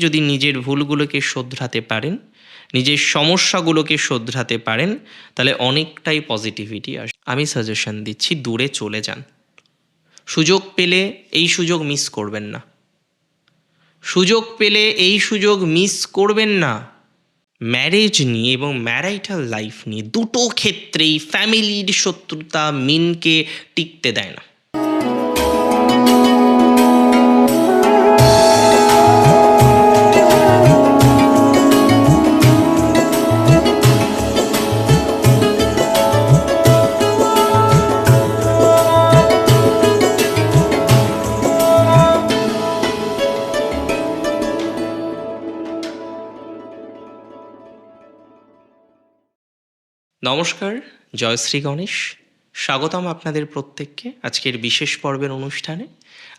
যদি নিজের ভুলগুলোকে শোধরাতে পারেন, নিজের সমস্যাগুলোকে শোধরাতে পারেন, তাহলে অনেকটাই পজিটিভিটি আসে। আমি সাজেশন দিচ্ছি, দূরে চলে যান। সুযোগ পেলে এই সুযোগ মিস করবেন না। সুযোগ পেলে এই সুযোগ মিস করবেন না। ম্যারেজ নিয়ে এবং ম্যারাইটাল লাইফ নিয়ে দুটো ক্ষেত্রেই ফ্যামিলির শত্রুতা মিনকে টিকতে দেয় না। নমস্কার জয়শ্রী গণেশ। স্বাগতম আপনাদের প্রত্যেককে আজকের বিশেষ পর্বের অনুষ্ঠানে।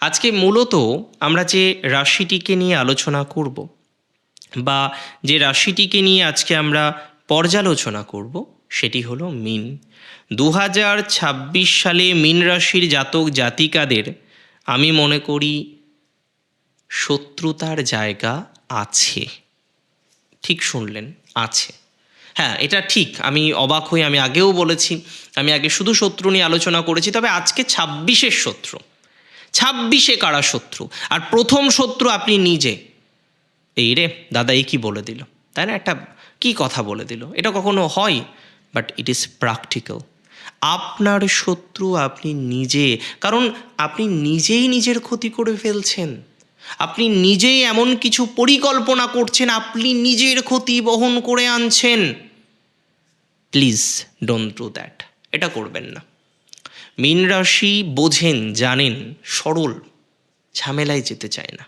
আজকে মূলত আমরা যে রাশিটিকে নিয়ে আলোচনা করব বা যে রাশিটিকে নিয়ে আজকে আমরা পর্যালোচনা করব, সেটি হলো মিন। দু হাজার ছাব্বিশ সালে মিন রাশির জাতক জাতিকাদের আমি মনে করি শত্রুতার জায়গা আছে। ঠিক শুনলেন, আছে। হ্যাঁ এটা ঠিক। আমি অবাক হই, আমি আগেও বলেছি, আমি আগে শুধু শত্রু নিয়ে আলোচনা করেছি, তবে আজকে ছাব্বিশের শত্রু। ছাব্বিশে কারা শত্রু? আর প্রথম শত্রু আপনি নিজে। এই রে, দাদা এই কি বলে দিল? তাই না, একটা কি কথা বলে দিল? এটা কখনো হয়? বাট ইট ইজ প্র্যাকটিক্যাল আপনার শত্রু আপনি নিজে, কারণ আপনি নিজেই নিজের ক্ষতি করে ফেলছেন। আপনি নিজেই এমন কিছু পরিকল্পনা করছেন, আপনি নিজের ক্ষতি বহন করে আনছেন। প্লিজ ডোন্ট ডু দ্যাট এটা করবেন না। মীন রাশি বোঝেন, জানেন, সরল, ঝামেলায় যেতে চায় না।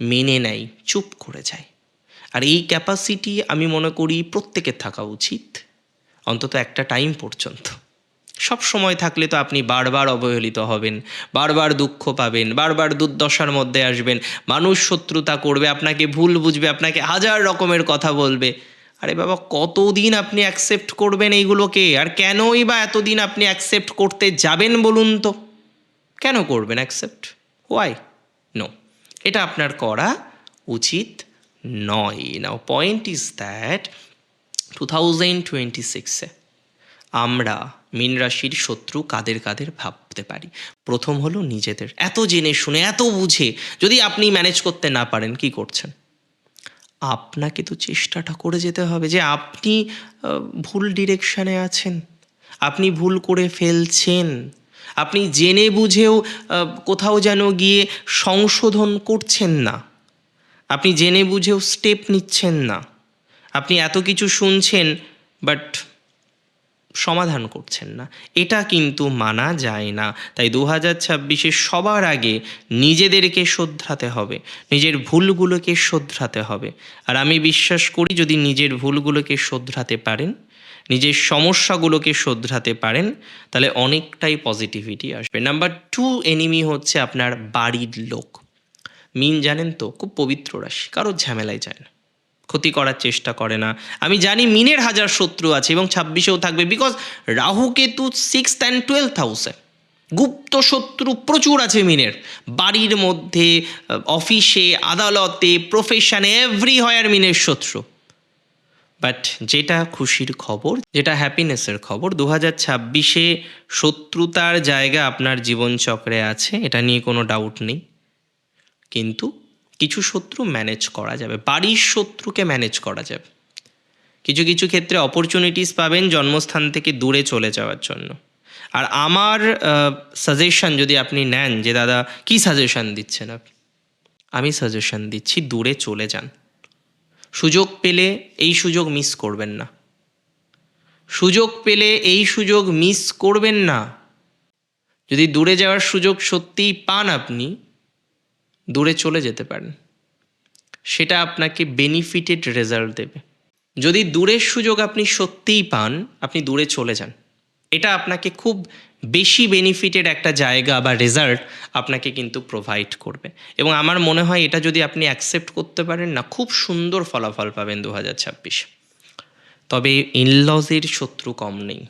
মেনে নেয়, চুপ করে যায়। আর এই ক্যাপাসিটি আমি মনে করি প্রত্যেকের থাকা উচিত। অন্তত একটা টাইম পর্যন্ত। সব সময় থাকলে তো আপনি বারবার অবহেলিত হবেন, বারবার দুঃখ পাবেন, বারবার দুর্দশার মধ্যে আসবেন। মানুষ শত্রুতা করবে, আপনাকে ভুল বুঝবে, আপনাকে হাজার রকমের কথা বলবে। আরে বাবা, কতদিন আপনি অ্যাকসেপ্ট করবেন এইগুলোকে? আর কেনই বা এতদিন আপনি অ্যাকসেপ্ট করতে যাবেন বলুন তো? কেন করবেন অ্যাকসেপ্ট ওয়াই নো এটা আপনার করা উচিত নয়। Now point is that two thousand twenty সিক্সে আমরা মীন রাশির শত্রু কাদের কাদের ভাবতে পারি? প্রথম হলো নিজেদের। এত জেনে শুনে, এত বুঝে যদি আপনি ম্যানেজ করতে না পারেন, কি করছেন? আপনাকে তো চেষ্টাটা করে যেতে হবে যে আপনি ভুল ডিরেকশানে আছেন, আপনি ভুল করে ফেলছেন, আপনি জেনে বুঝেও কোথাও যেন গিয়ে সংশোধন করছেন না, আপনি জেনে বুঝেও স্টেপ নিচ্ছেন না, আপনি এত কিছু শুনছেন বাট সমাধান করছেন না। এটা কিন্তু মানা যায় না। তাই দু হাজার ছাব্বিশে সবার আগে নিজেদেরকে শোধরাতে হবে। নিজের ভুলগুলোকে শোধরাতে হবে। আর আমি বিশ্বাস করি, যদি নিজের ভুলগুলোকে শোধরাতে পারেন, নিজের সমস্যাগুলোকে শোধরাতে পারেন, তাহলে অনেকটাই পজিটিভিটি আসবে। নাম্বার টু এনিমি হচ্ছে আপনার বাড়ির লোক। মিন জানেন তো, খুব পবিত্র রাশি কারোর ঝামেলায় যায় না। ক্ষতি করার চেষ্টা করে না। আমি জানি মিনের হাজার শত্রু আছে এবং ছাব্বিশেও থাকবে because Rahu Ketu six and twelve হাউসে গুপ্ত শত্রু প্রচুর আছে মিনের। বাড়ির মধ্যে অফিসে, আদালতে প্রফেশনে এভরি হয়ার মিনের শত্রু। বাট যেটা খুশির খবর, যেটা হ্যাপিনেসের খবর দু হাজার ছাব্বিশে শত্রুতার জায়গা আপনার জীবনচক্রে আছে, এটা নিয়ে কোনো ডাউট নেই। কিন্তু কিছু শত্রু ম্যানেজ করা যাবে, বাড়ির শত্রুকে ম্যানেজ করা যাবে। কিছু কিছু ক্ষেত্রে অপরচুনিটিস পাবেন জন্মস্থান থেকে দূরে চলে যাওয়ার জন্য। আর আমার সাজেশন যদি আপনি নেন যে, দাদা, কি সাজেশন দিচ্ছেন আপনি? আমি সাজেশন দিচ্ছি দূরে চলে যান। সুযোগ পেলে এই সুযোগ মিস করবেন না। সুযোগ পেলে এই সুযোগ মিস করবেন না। যদি দূরে যাওয়ার সুযোগ সত্যিই পান আপনি দূরে চলে যেতে পারেন। সেটা আপনাকে বেনিফিটেড রেজাল্ট দেবে। যদি দূরের সুযোগ আপনি সত্যিই পান, আপনি দূরে চলে যান। এটা আপনাকে খুব বেশি বেনিফিটেড একটা জায়গা বা রেজাল্ট আপনাকে কিন্তু প্রোভাইড করবে। এবং আমার মনে হয় এটা যদি আপনি অ্যাকসেপ্ট করতে পারেন না, খুব সুন্দর ফলাফল পাবেন দু হাজার ছাব্বিশে। তবে ইনলজের শত্রু কম নেই।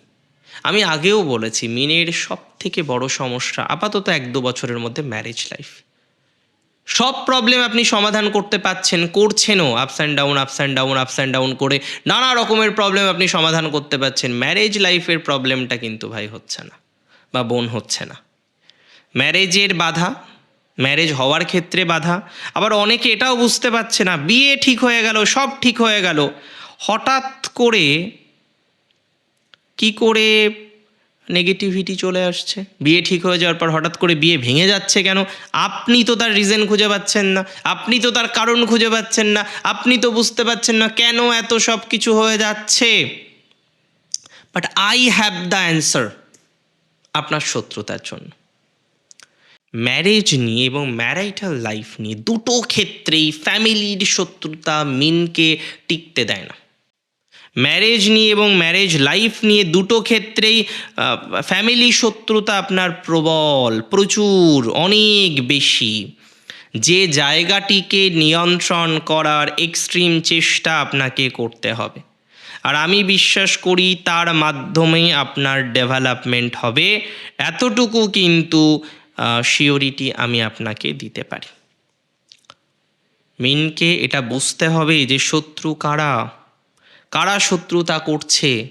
আমি আগেও বলেছি, মিনের সব থেকে বড় সমস্যা আপাতত এক দু বছরের মধ্যে ম্যারেজ লাইফ সব প্রবলেম আপনি সমাধান করতে পাচ্ছেন, করছেনও ups and down ups and down ups and down করে নানা রকমের প্রবলেম আপনি সমাধান করতে পাচ্ছেন। ম্যারেজ লাইফের প্রবলেমটা কিন্তু ভাই হচ্ছে না বা বোন হচ্ছে না। ম্যারেজের বাধা ম্যারেজ হওয়ার ক্ষেত্রে বাধা, আবার অনেকে এটাও বুঝতে পারছে না, বিয়ে ঠিক হয়ে গেল, সব ঠিক হয়ে গেল, হঠাৎ করে কি করে নেগেটিভিটি চলে আসছে। বিয়ে ঠিক হয়ে যাওয়ার পর হঠাৎ করে বিয়ে ভেঙে যাচ্ছে কেন? আপনি তো তার রিজন খুঁজে পাচ্ছেন না। আপনি তো তার কারণ খুঁজে পাচ্ছেন না। আপনি তো বুঝতে পারছেন না কেন এত সব কিছু হয়ে যাচ্ছে। But I have the answer আপনার শত্রুতার জন্য। ম্যারেজ নিয়ে এবং ম্যারাইটাল লাইফ নিয়ে দুটো ক্ষেত্রেই ফ্যামিলির শত্রুতা মিনকে টিকতে দেয় না। ম্যারেজ নিয়ে এবং ম্যারেজ লাইফ নিয়ে দুটো ক্ষেত্রেই ফ্যামিলি শত্রুতা আপনার প্রবল, প্রচুর, অনেক বেশি। যে জায়গাটিকে নিয়ন্ত্রণ করার এক্সট্রিম চেষ্টা আপনাকে করতে হবে। আর আমি বিশ্বাস করি তার মাধ্যমে আপনার ডেভেলপমেন্ট হবে। এতটুকু কিন্তু শিওরিটি আমি আপনাকে দিতে পারি। মিনকে এটা বুঝতে হবে যে শত্রু কারা? কারা শত্রুতা করছে?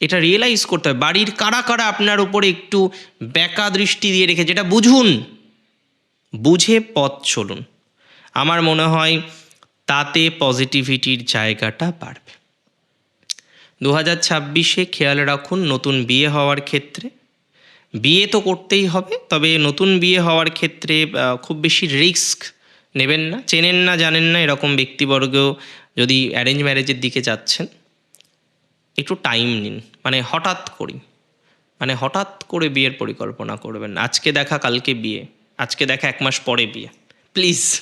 এটা রিয়েলাইজ করতে হবে। বাড়ির কারা কারা আপনার উপরে একটু ব্যাকা দৃষ্টি দিয়ে রেখে যেটা বুঝুন। বুঝে পথ চলুন। আমার মনে হয় তাতে পজিটিভিটির জায়গাটা বাড়বে। দু হাজার ছাব্বিশে খেয়াল রাখুন, নতুন বিয়ে হওয়ার ক্ষেত্রে। বিয়ে তো করতেই হবে, তবে নতুন বিয়ে হওয়ার ক্ষেত্রে খুব বেশি রিস্ক নেবেন না। চেনেন না, জানেন না, এরকম ব্যক্তিবর্গ যদি অ্যারেঞ্জ ম্যারেজের দিকে যাচ্ছেন, একটু টাইম নিন। মানে হঠাৎ করি মানে হঠাৎ করে বিয়ের পরিকল্পনা করবেন। আজকে দেখা, কালকে বিয়ে। আজকে দেখা, এক মাস পরে বিয়ে। প্লিজ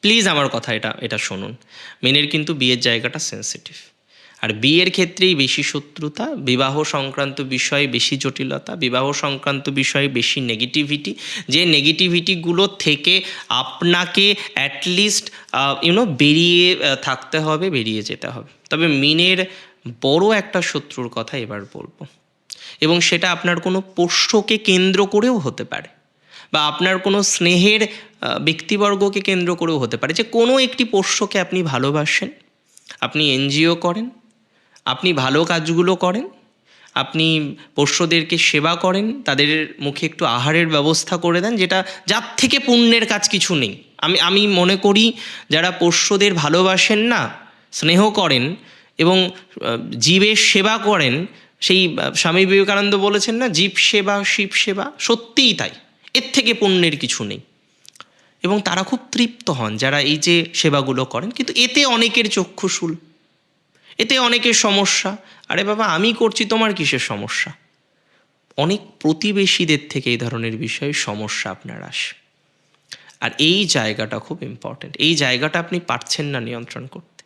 প্লিজ আমার কথা এটা এটা শুনুন। মেনের কিন্তু বিয়ের জায়গাটা সেন্সিটিভ আর বিয়ের ক্ষেত্রেই বেশি শত্রুতা, বিবাহ সংক্রান্ত বিষয়ে বেশি জটিলতা, বিবাহ সংক্রান্ত বিষয়ে বেশি নেগেটিভিটি যে নেগেটিভিটিগুলো থেকে আপনাকে অ্যাটলিস্ট ইউনো বেরিয়ে থাকতে হবে, বেরিয়ে যেতে হবে। তবে মিনের বড় একটা শত্রুর কথা এবার বলব। এবং সেটা আপনার কোনো পোষ্যকে কেন্দ্র করেও হতে পারে বা আপনার কোনো স্নেহের ব্যক্তিবর্গকে কেন্দ্র করেও হতে পারে। যে কোনো একটি পোষ্যকে আপনি ভালোবাসেন, আপনি এনজিও করেন আপনি ভালো কাজগুলো করেন, আপনি পোষ্যদেরকে সেবা করেন, তাদের মুখে একটু আহারের ব্যবস্থা করে দেন, যেটা যার থেকে পুণ্যের কাজ কিছু নেই। আমি আমি মনে করি যারা পোষ্যদের ভালোবাসেন না, স্নেহ করেন এবং জীবের সেবা করেন, সেই স্বামী বিবেকানন্দ বলেছেন না, জীব সেবা, শিব সেবা, সত্যিই তাই। এর থেকে পুণ্যের কিছু নেই। এবং তারা খুব তৃপ্ত হন যারা এই যে সেবাগুলো করেন, কিন্তু এতে অনেকের চক্ষুশুল। এতে অনেকের সমস্যা। আরে বাবা, আমি করছি, তোমার কিসের সমস্যা? অনেক প্রতিবেশীদের থেকে এই ধরনের বিষয়ে সমস্যা আপনার আসে। আর এই জায়গাটা খুব ইম্পর্ট্যান্ট এই জায়গাটা আপনি পারছেন না নিয়ন্ত্রণ করতে।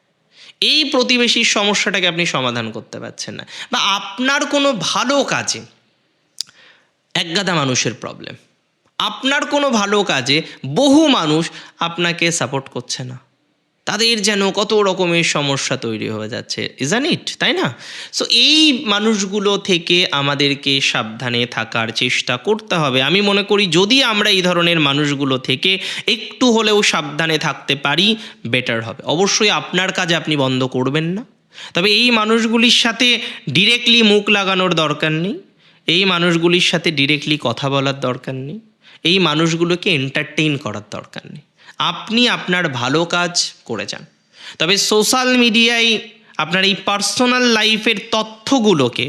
এই প্রতিবেশীর সমস্যাটাকে আপনি সমাধান করতে পারছেন না। বা আপনার কোনো ভালো কাজে একগাদা মানুষের প্রবলেম আপনার কোনো ভালো কাজে বহু মানুষ আপনাকে সাপোর্ট করছে না। তাদের যেন কত রকমের সমস্যা তৈরি হয়ে যাচ্ছে ইজান ইট তাই না? সো এই মানুষগুলো থেকে আমাদেরকে সাবধানে থাকার চেষ্টা করতে হবে। আমি মনে করি যদি আমরা এই ধরনের মানুষগুলো থেকে একটু হলেও সাবধানে থাকতে পারি বেটার হবে। অবশ্যই আপনার কাজ আপনি বন্ধ করবেন না। তবে এই মানুষগুলির সাথে ডিরেক্টলি মুখ লাগানোর দরকার নেই। এই মানুষগুলির সাথে ডিরেক্টলি কথা বলার দরকার নেই। এই মানুষগুলোকে এন্টারটেইন করার দরকার নেই। আপনি আপনার ভালো কাজ করে যান। তবে সোশ্যাল মিডিয়ায় আপনার এই পার্সোনাল লাইফের তথ্যগুলোকে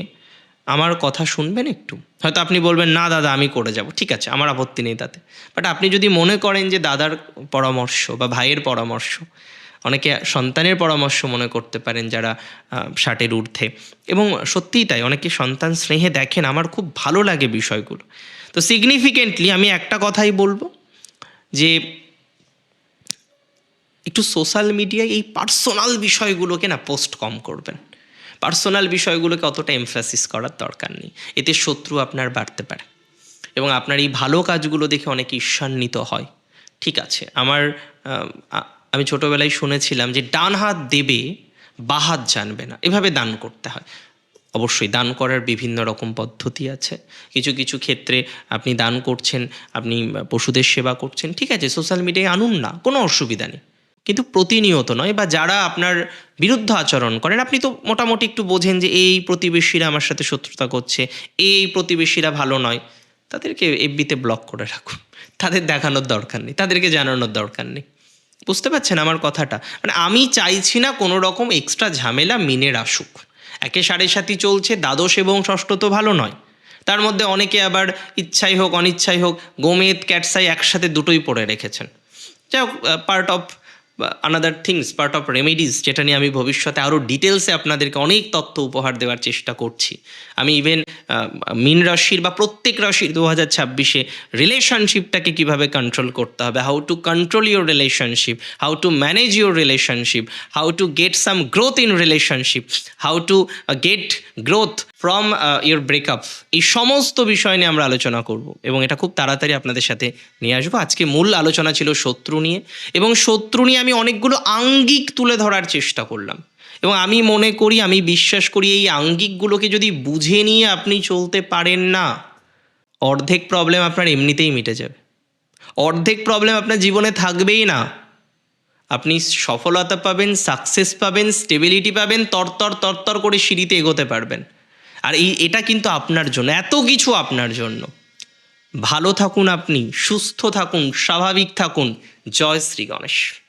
আমার কথা শুনবেন একটু। হয়তো আপনি বলবেন, না দাদা, আমি করে যাব। ঠিক আছে, আমার আপত্তি নেই তাতে। বাট আপনি যদি মনে করেন যে দাদার পরামর্শ বা ভাইয়ের পরামর্শ, অনেকে সন্তানের পরামর্শ মনে করতে পারেন যারা ষাটের ঊর্ধ্বে। এবং সত্যিই তাই, অনেকে সন্তান স্নেহে দেখেন, আমার খুব ভালো লাগে বিষয়গুলো। তো সিগনিফিকেন্টলি আমি একটা কথাই বলব যে একটু সোশ্যাল মিডিয়ায় এই পার্সোনাল বিষয়গুলোকে না পোস্ট কম করবেন। পার্সোনাল বিষয়গুলোকে অতটা এমফ্যাসিস করার দরকার নেই। এতে শত্রু আপনার বাড়তে পারে। এবং আপনার এই ভালো কাজগুলো দেখে অনেকে ঈর্ষান্বিত হয়। ঠিক আছে, আমার আমি ছোটোবেলায় শুনেছিলাম যে ডান হাত দেবে, বা হাত জানবে না। এভাবে দান করতে হয়। অবশ্যই দান করার বিভিন্ন রকম পদ্ধতি আছে। কিছু কিছু ক্ষেত্রে আপনি দান করছেন, আপনি পশুদের সেবা করছেন। ঠিক আছে সোশ্যাল মিডিয়ায় আনুন না, কোনো অসুবিধা নেই। কিন্তু প্রতিনিয়ত নয় বা যারা আপনার বিরুদ্ধ আচরণ করেন, আপনি তো মোটামুটি একটু বোঝেন যে এই প্রতিবেশীরা আমার সাথে শত্রুতা করছে, এই প্রতিবেশীরা ভালো নয়। তাদেরকে এফবিতে ব্লক করে রাখুন। তাদের দেখানোর দরকার নেই, তাদেরকে জানানোর দরকার নেই। বুঝতে পারছেন আমার কথাটা? মানে আমি চাইছি না কোনো রকম এক্সট্রা ঝামেলা মিনের আসুক। একে সাড়ে সাথী চলছে, দ্বাদশ এবং ষষ্ঠ তো ভালো নয়। তার মধ্যে অনেকে আবার ইচ্ছাই হোক, অনিচ্ছাই হোক গোমেদ ক্যাটসাই একসাথে দুটোই পড়ে রেখেছেন। যাই হোক part of another things part of remedies যেটা নিয়ে আমি ভবিষ্যতে আরও ডিটেলসে আপনাদেরকে অনেক তথ্য উপহার দেওয়ার চেষ্টা করছি। আমি ইভেন মিন রাশির বা প্রত্যেক রাশির দু হাজার ছাব্বিশে রিলেশনশিপটাকে কীভাবে কন্ট্রোল করতে হবে how to control your relationship how to manage your relationship how to get some growth in relationship how to get growth from your breakup এই সমস্ত বিষয় নিয়ে আমরা আলোচনা করব এবং এটা খুব তাড়াতাড়ি আপনাদের সাথে নিয়ে আসব। আজকে মূল আলোচনা ছিল শত্রু নিয়ে এবং শত্রু নিয়ে আমি অনেকগুলো আঙ্গিক তুলে ধরার চেষ্টা করলাম। এবং আমি মনে করি, আমি বিশ্বাস করি, এই আঙ্গিকগুলোকে যদি বুঝে নিয়ে আপনি চলতে পারেন না, অর্ধেক প্রবলেম আপনার এমনিতেই মিটে যাবে। অর্ধেক প্রবলেম আপনার জীবনে থাকবেই না। আপনি সফলতা পাবেন সাকসেস পাবেন স্টেবিলিটি পাবেন, তরতর তরতর করে সিঁড়িতে এগোতে পারবেন। আর এই, এটা কিন্তু আপনার জন্য, এত কিছু আপনার জন্য। ভালো থাকুন আপনি, সুস্থ থাকুন, স্বাভাবিক থাকুন। জয় শ্রী গণেশ।